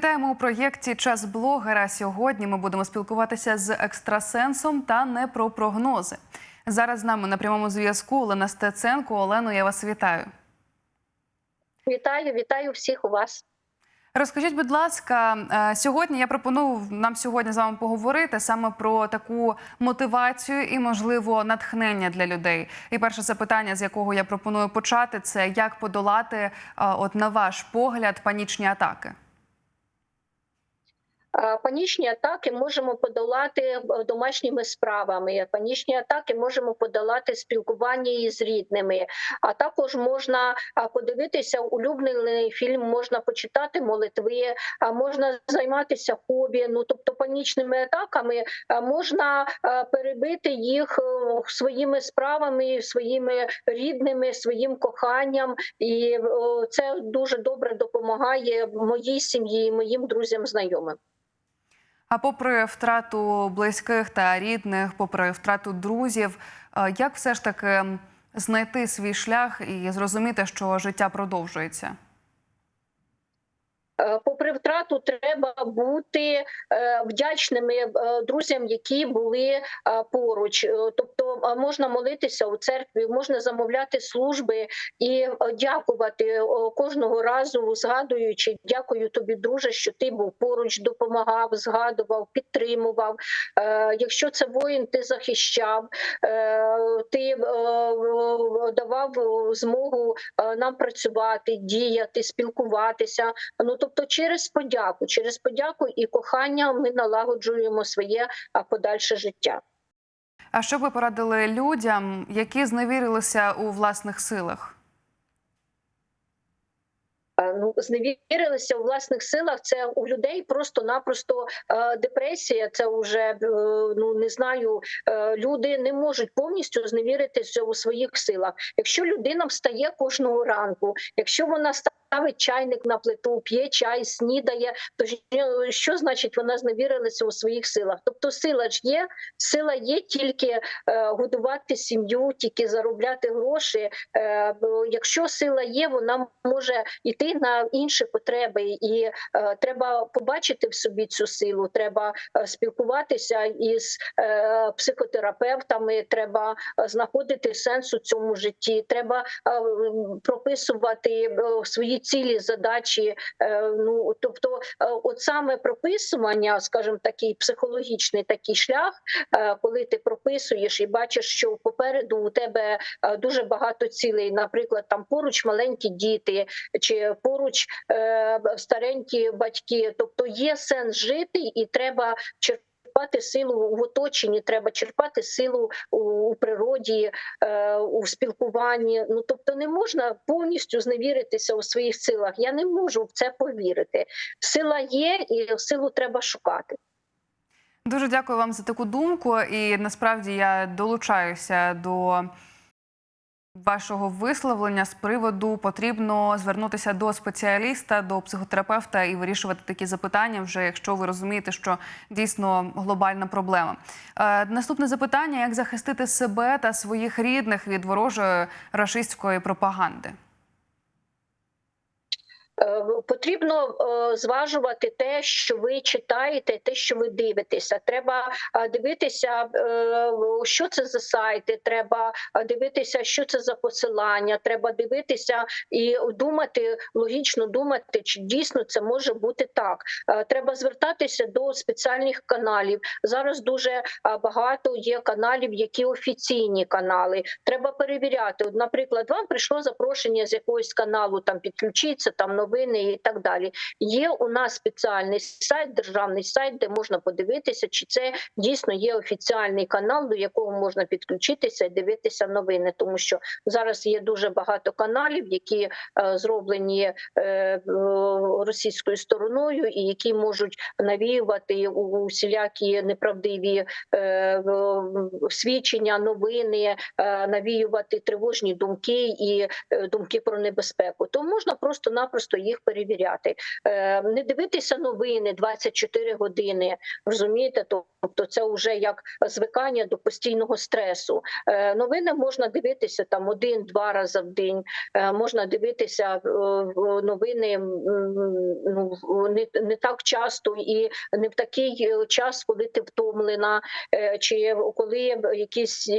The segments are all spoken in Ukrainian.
Вітаємо у проєкті Час блогера. Сьогодні ми будемо спілкуватися з екстрасенсом та не про прогнози. Зараз з нами на прямому зв'язку Олена Стеценко. Олено, я вас вітаю. Вітаю, вітаю всіх у вас. Розкажіть, будь ласка, е, сьогодні я пропоную нам сьогодні з вами поговорити саме про таку мотивацію і, можливо, натхнення для людей. І перше запитання, з якого я пропоную почати, це як подолати, е, от на ваш погляд, панічні атаки. Панічні атаки можемо подолати е, домашніми справами. Панічні атаки можемо подолати спілкування із рідними. А також можна подивитися улюблений фільм, можна почитати молитви, можна займатися хобі. Ну тобто панічними атаками можна перебити їх е, своїми справами, своїми рідними, своїм коханням, і це дуже добре допомагає моїй сім'ї, моїм друзям, знайомим. А попри втрату близьких та рідних, попри втрату друзів, е, як все ж таки знайти свій шлях і зрозуміти, що життя продовжується? Е, Попри втрату, треба бути е, вдячними е, друзям, які були поруч. Тобто можна молитися у церкві, можна замовляти служби і дякувати кожного разу, згадуючи, дякую тобі, друже, що ти був поруч, допомагав, згадував, підтримував. Якщо це воїн, ти захищав, ти давав змогу нам працювати, діяти, спілкуватися. Ну тобто, через подяку, через подяку і кохання ми налагоджуємо своє подальше життя. А що ви порадили людям, які зневірилися у власних силах? Е, Ну, зневірилися у власних силах. Це у людей просто-напросто е, депресія. Це вже е, ну не знаю. е, Люди не можуть повністю зневіритися у своїх силах. Якщо людина встає кожного ранку, якщо вона ставить чайник на плиту, п'є чай, снідає, то е, що значить вона зневірилася у своїх силах? Тобто сила ж є, сила є тільки е, годувати сім'ю, тільки заробляти гроші. Е, якщо сила є, вона може йти на інші потреби, і треба побачити в собі цю силу. Треба спілкуватися із психотерапевтами. Треба знаходити сенс у цьому житті. Треба прописувати свої цілі, задачі. Е, ну тобто, е, от саме прописування, скажімо, такий психологічний такий шлях, е, коли ти прописуєш і бачиш, що попереду у тебе дуже багато цілей, наприклад, там поруч маленькі діти чи поруч старенькі батьки. Тобто є сенс жити, і треба черпати силу в оточенні, треба черпати силу у, у природі, е, у спілкуванні. Ну тобто, не можна повністю зневіритися у своїх силах. Я не можу в це повірити. Сила є, і силу треба шукати. Дуже дякую вам за таку думку. І насправді я долучаюся до вашого висловлення з приводу потрібно звернутися до спеціаліста, до психотерапевта і вирішувати такі запитання, вже якщо ви розумієте, що дійсно глобальна проблема. Е, наступне запитання: як захистити себе та своїх рідних від ворожої рашистської пропаганди? Е, Потрібно е, зважувати те, що ви читаєте, те, що ви дивитеся. Треба е, дивитися, що це за сайти. Треба дивитися, що це за посилання. Треба дивитися і думати логічно думати, чи дійсно це може бути так. Треба звертатися до спеціальних каналів. Зараз дуже багато є каналів, які офіційні канали. Треба перевіряти. От, наприклад, вам прийшло запрошення з якогось каналу, там підключіться, там новини і так далі. Є у нас спеціальний сайт, державний сайт, де можна подивитися, чи це дійсно є офіціальний канал, до якого можна підключитися і дивитися новини, тому що зараз є дуже багато каналів, які е, зроблені е, російською стороною, і які можуть навіювати усілякі неправдиві е, свідчення, новини, е, навіювати тривожні думки і е, думки про небезпеку. То можна просто-напросто їх перевіряти. Е, Не дивитися новини 24 години. Розумієте, тобто це вже як звикання до постійного стресу. Е, Новини можна дивитися там один-два рази в день. Е, Можна дивитися новини ну, не, не так часто і не в такий час, коли ти втомлена, чи коли якісь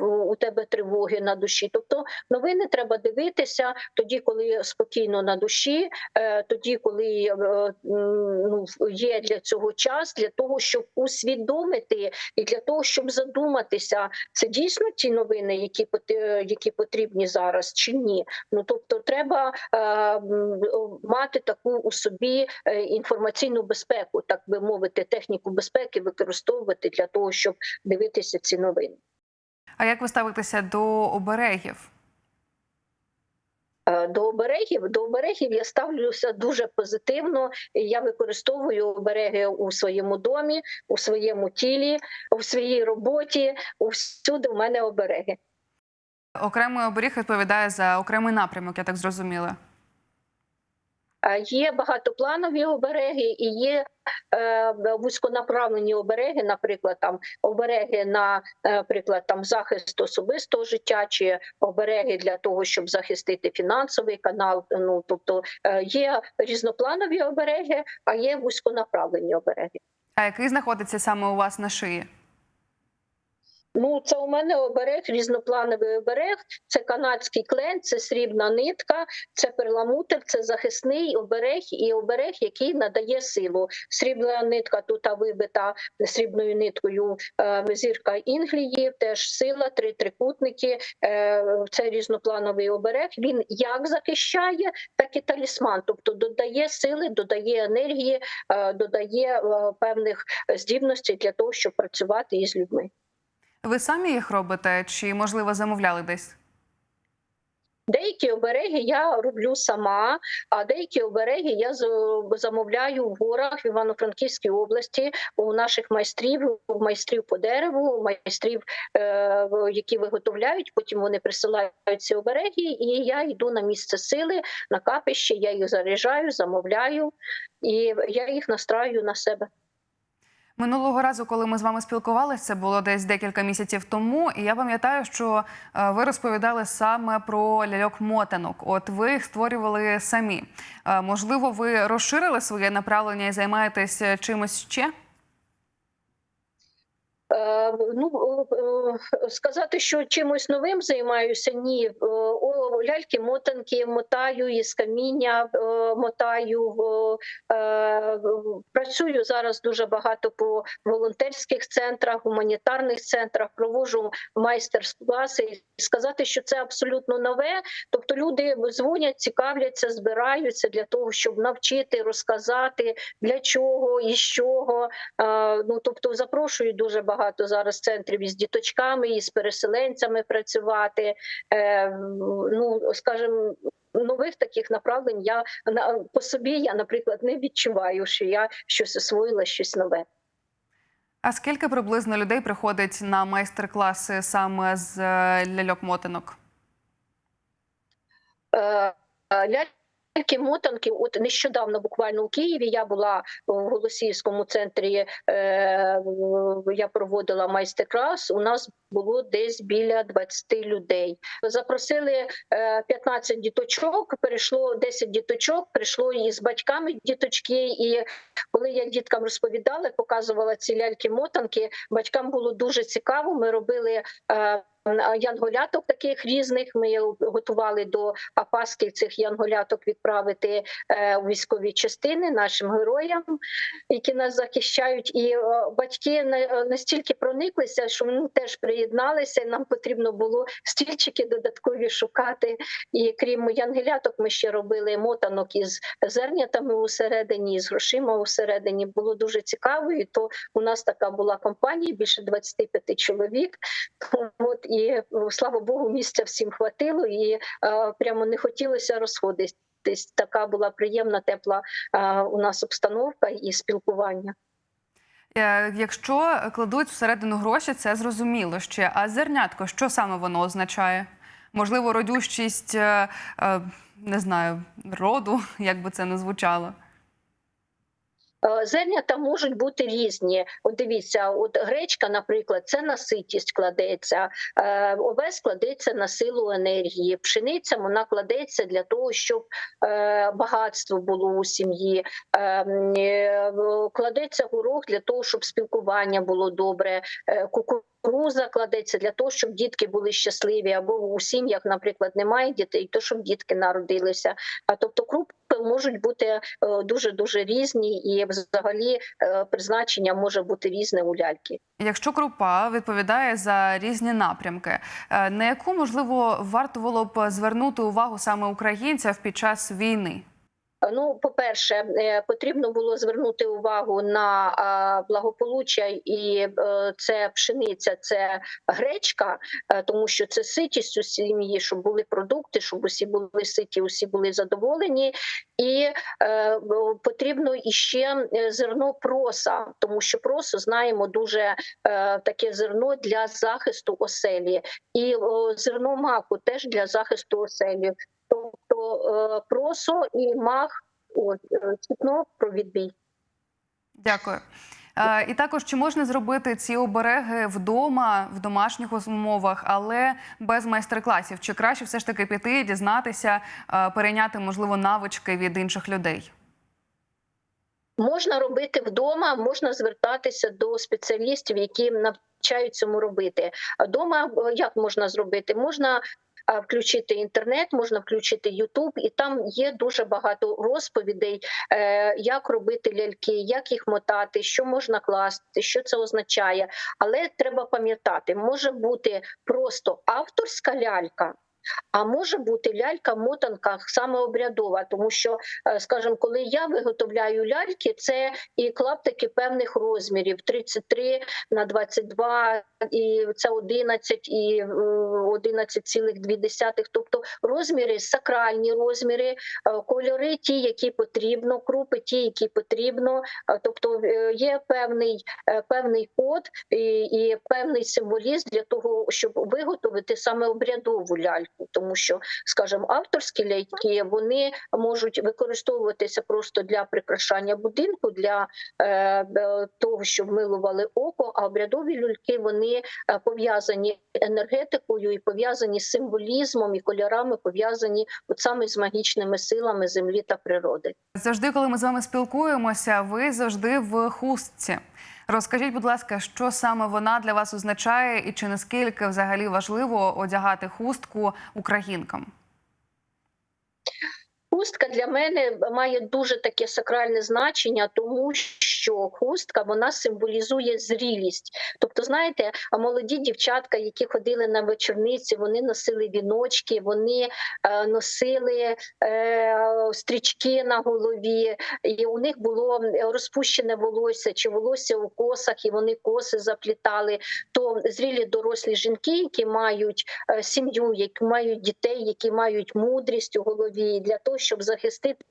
у тебе тривоги на душі. Тобто новини треба дивитися тоді, коли спокійно на душі, е, тоді, коли е, ну, є для цього час, для того, щоб усвідомити і для того, щоб задуматися, це дійсно ті новини, які які потрібні зараз, чи ні. Ну тобто, треба е, мати таку у собі інформаційну безпеку, так би мовити, техніку безпеки використовувати для того, щоб дивитися ці новини. А як ви ставитеся до оберегів? Е, До оберегів до оберегів я ставлюся дуже позитивно. Я використовую обереги у своєму домі, у своєму тілі, у своїй роботі. Усюди в мене обереги. Окремий оберіг відповідає за окремий напрямок, я так зрозуміла. Є багатопланові обереги і є е, вузьконаправлені обереги, наприклад, там обереги на е, наприклад, там захист особистого життя, чи обереги для того, щоб захистити фінансовий канал. Ну тобто е, є різнопланові обереги, а є вузьконаправлені обереги. А який знаходиться саме у вас на шиї? Ну, це у мене оберег, різноплановий оберег. Це канадський клен, це срібна нитка, це перламутр, це захисний оберег і оберег, який надає силу. Срібна нитка тут вибита срібною ниткою е, зірка Інглії, теж сила, три трикутники. Е, Це різноплановий оберег. Він як захищає, так і талісман, тобто додає сили, додає енергії, е, додає певних здібностей для того, щоб працювати із людьми. Ви самі їх робите, чи можливо замовляли десь? Деякі обереги я роблю сама, а деякі обереги я замовляю в горах в Івано-Франківській області у наших майстрів, у майстрів по дереву, у майстрів, е, які виготовляють. Потім вони присилають ці обереги, і я йду на місце сили, на капище, я їх заряджаю, замовляю, і я їх настраю на себе. Минулого разу, коли ми з вами спілкувалися, це було десь декілька місяців тому, і я пам'ятаю, що е, ви розповідали саме про ляльок-мотанок. От ви їх створювали самі. Е, Можливо, ви розширили своє направлення і займаєтесь е, чимось ще? Ну сказати, що чимось новим займаюся, ні. Ляльки, мотанки мотаю із каміння, е, мотаю. е, Працюю зараз дуже багато по волонтерських центрах, гуманітарних центрах, проводжу майстер-класи. Сказати, що це абсолютно нове. Тобто люди дзвонять, цікавляться, збираються для того, щоб навчити, розказати для чого і з чого. Е, Ну тобто запрошую дуже багато зараз центрів із діточками, і з переселенцями працювати. Ну скажімо, нових таких направлень я на по собі я, наприклад, не відчуваю, що я щось освоїла, щось нове. А скільки приблизно людей приходить на майстер-класи саме з е, ляльок-мотанок? Е, е, Ляльки мотанки, от нещодавно, буквально у Києві, я була в Голосіївському центрі. Е, я проводила майстер-клас. У нас було десь біля 20 людей. Запросили е, 15 діточок. Перейшло 10 діточок. Прийшло і з батьками діточки. І коли я діткам розповідала, показувала ці ляльки-мотанки, батькам було дуже цікаво. Ми робили. Е, Янголяток таких різних ми готували до Апаски цих янголяток відправити е, у військові частини нашим героям, які нас захищають. І е, батьки на- настільки прониклися, що вони теж приєдналися. і Нам потрібно було стільчики додаткові шукати. І крім янгеляток, ми ще робили мотанок із зернятами усередині, з грошима усередині. Було дуже цікаво. І то у нас така була компанія, більше 25 чоловік. От і слава Богу, місця всім хватило, і е, прямо не хотілося розходитись. Така була приємна, тепла е, у нас обстановка і спілкування. Е, Якщо кладуть всередину гроші, це зрозуміло ще. А зернятко, що саме воно означає? Можливо, родющість е, не знаю, роду, як би це не звучало. Е, Зернята можуть бути різні. От дивіться, от гречка, наприклад, це на ситість кладеться, е, овес кладеться на силу енергії. Пшениця вона кладеться для того, щоб е, багатство було у сім'ї. Кладеться горох для того, щоб спілкування було добре. Е, Кукуруза кладеться для того, щоб дітки були щасливі, або у сім'ях, наприклад, немає дітей, то щоб дітки народилися. А тобто крупи можуть бути дуже дуже різні, і взагалі е, призначення може бути різне у ляльки. Якщо крупа відповідає за різні напрямки, е, на яку можливо варто було б звернути увагу саме українцям під час війни? Ну, по-перше, е, потрібно було звернути увагу на благополуччя, і е, це пшениця, це гречка, е, тому що це ситість у сім'ї, щоб були продукти, щоб усі були ситі, усі були задоволені. І потрібно іще зерно проса, тому що просо знаємо дуже таке зерно для захисту оселі, і зерно маку теж для захисту оселі. Тобто е, просо і мах, е, про відбій. Дякую. Е, І також чи можна зробити ці обереги вдома в домашніх умовах, але без майстер-класів? Чи краще все ж таки піти, дізнатися, перейняти можливо навички від інших людей? Можна робити вдома, можна звертатися до спеціалістів, які навчають цьому робити. А вдома як можна зробити? Можна включити інтернет, можна включити Ютуб, і там є дуже багато розповідей, е, як робити ляльки, як їх мотати, що можна класти, що це означає. Але треба пам'ятати, може бути просто авторська лялька. А може бути лялька мотанка саме обрядова, тому що, е, скажімо, коли я виготовляю ляльки, це і клаптики певних розмірів: 33 на 22, і це 11 і е, 11,2. Тобто розміри сакральні розміри, е, кольори ті, які потрібно, крупи ті, які потрібно. Е, Тобто є певний, певний код і, і певний символізм для того, щоб виготовити саме обрядову ляльку, тому що, скажімо, авторські ляльки вони можуть використовуватися просто для прикрашання будинку, для е, того, щоб милували око. А обрядові ляльки вони е, пов'язані енергетикою і пов'язані з символізмом і кольорами, пов'язані от саме з магічними силами землі та природи. Завжди, коли ми з вами спілкуємося, ви завжди в хустці. Розкажіть, будь ласка, що саме вона для вас означає, і чи наскільки взагалі важливо одягати хустку українкам? Хустка для мене має дуже таке сакральне значення, тому що хустка вона символізує зрілість. Тобто, знаєте, молоді дівчатка, які ходили на вечорниці, вони носили віночки, вони е, носили е, стрічки на голові, і у них було розпущене волосся чи волосся у косах, і вони коси заплітали. То зрілі дорослі жінки, які мають е, сім'ю, які мають дітей, які мають мудрість у голові для того, щоб захистити.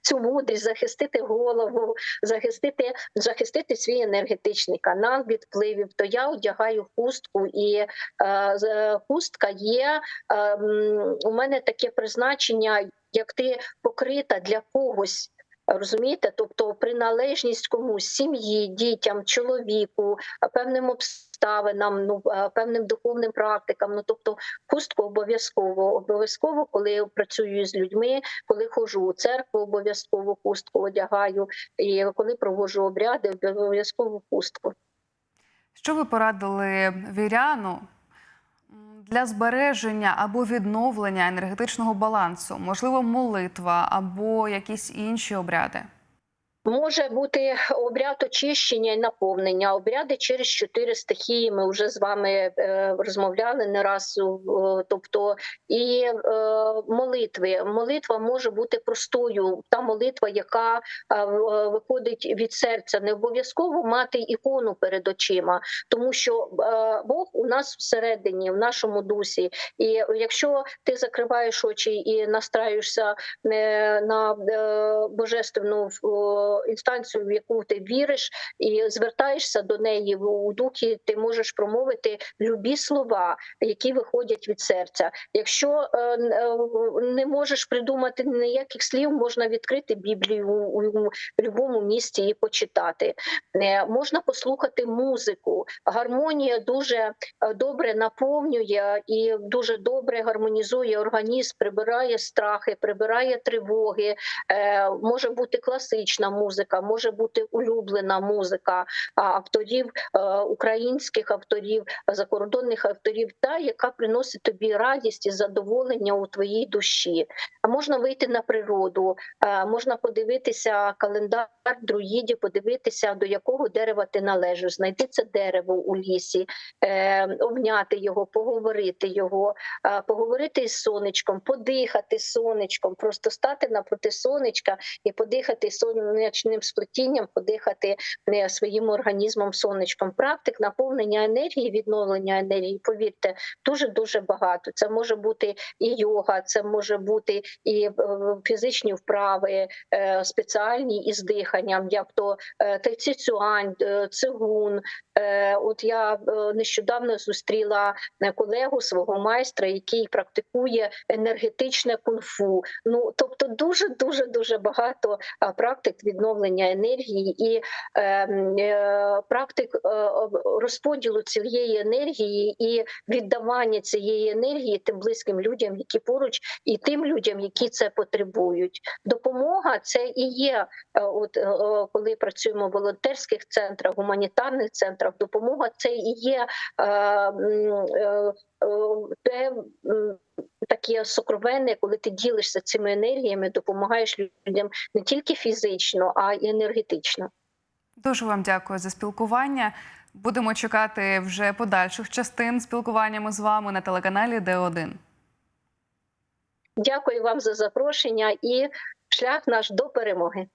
Цю мудрість захистити голову, захистити захистити свій енергетичний канал від впливів, то я одягаю хустку, і е, хустка є е, у мене таке призначення, як ти покрита для когось. Розумієте, тобто приналежність комусь сім'ї, дітям, чоловіку, певним обставинам, ну певним духовним практикам. Ну тобто хустку обов'язково обов'язково, коли працюю з людьми, коли ходжу у церкву, обов'язково хустку одягаю, і коли проводжу обряди, обов'язково хустку. Що ви порадили віряну для збереження або відновлення енергетичного балансу? Можливо, молитва або якісь інші обряди? Може бути обряд очищення і наповнення, обряди через чотири стихії. Ми вже з вами е, розмовляли не раз. Тобто і е, молитви. Молитва може бути простою. Та молитва, яка е, виходить від серця, не обов'язково мати ікону перед очима, тому що Бог у нас всередині, в нашому дусі. І якщо ти закриваєш очі і настраюєшся на божественну інстанцію, в яку ти віриш, і звертаєшся до неї у духі, ти можеш промовити любі слова, які виходять від серця. Якщо е, е, не можеш придумати ніяких слів, можна відкрити Біблію у, будь-якому місці і почитати. Е, Можна послухати музику. Гармонія дуже добре наповнює і дуже добре гармонізує організм, прибирає страхи, прибирає тривоги. Може бути класична музика, може бути улюблена музика авторів е, українських авторів, закордонних авторів, та яка приносить тобі радість і задоволення у твоїй душі. А можна вийти на природу, е, можна подивитися календар друїдів, подивитися до якого дерева ти належиш, знайти це дерево у лісі, е, обняти його, поговорити його, поговорити із сонечком, подихати сонечком, просто стати напроти сонечка і подихати сонячним сплетінням, подихати е, своїм організмом сонечком. Практик наповнення енергії, відновлення енергії, повірте, дуже дуже багато. Це може бути і йога, це може бути і е, фізичні вправи, е, спеціальні із диханням, як то е, цигун. Е, От я е, нещодавно зустріла е, колегу свого майстра, який практикує енергетичне кунг-фу. Ну тобто, дуже дуже дуже багато практик відновлення енергії і е, е, практик розподілу цієї енергії і віддавання цієї енергії тим близьким людям, які поруч, і тим людям, які це потребують. Допомога це і є. От коли працюємо в волонтерських центрах, гуманітарних центрах, допомога це і є е, е, е, те. Таке сокровенне, коли ти ділишся цими енергіями, допомагаєш людям не тільки фізично, а й енергетично. Дуже вам дякую за спілкування. Будемо чекати вже подальших частин спілкуваннями з вами на телеканалі Д1. Дякую вам за запрошення і шлях наш до перемоги.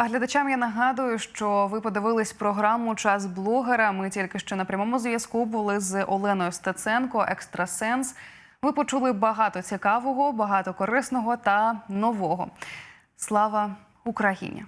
А глядачам я нагадую, що ви подивились програму Час блогера. Ми тільки що на прямому зв'язку були з Оленою Стеценко, Екстрасенс. Ви почули багато цікавого, багато корисного та нового. Слава Україні!